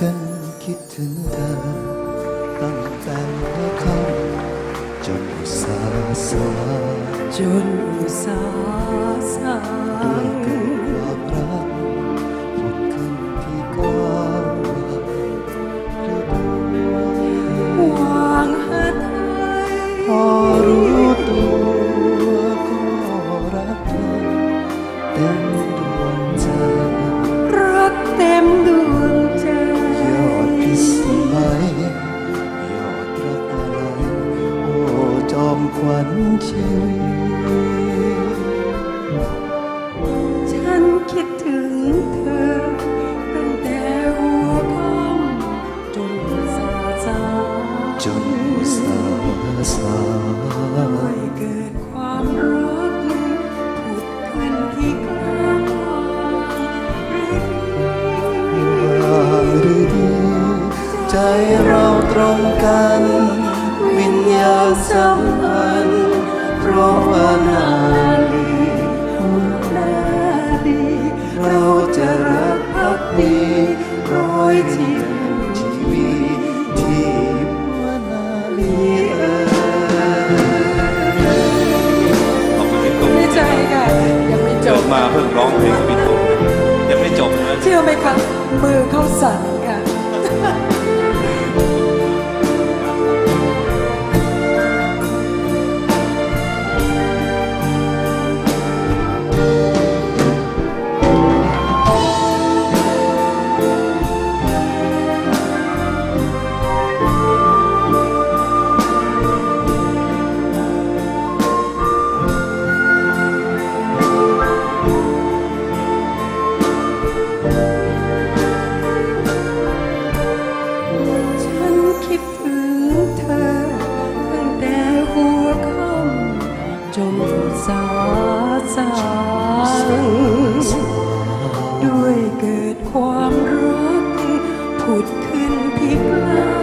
คิดถึงเธอตั้งแต่ เราตรงกัน วิญญาณสัมพันธ์เพราะว่านาลีบาดีเราจะรักพักดีร้อยที่ชีวิตที่ว่านาลีเออบคุณพี่ใจค่ะยังไม่จเกิบดมาเพิ่งร้องเพลงกับพี่ตู่ยังไม่จบนะเชื่อไหมคะมือเขาสั่นค่ะ ด้วยเกิดความรักผุดขึ้นที่กลา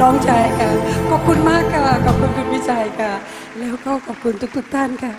น้องชายค่ะ ขอบคุณมากค่ะ ขอบคุณคุณพี่ชายค่ะ แล้วก็ขอบคุณทุกๆท่านค่ะ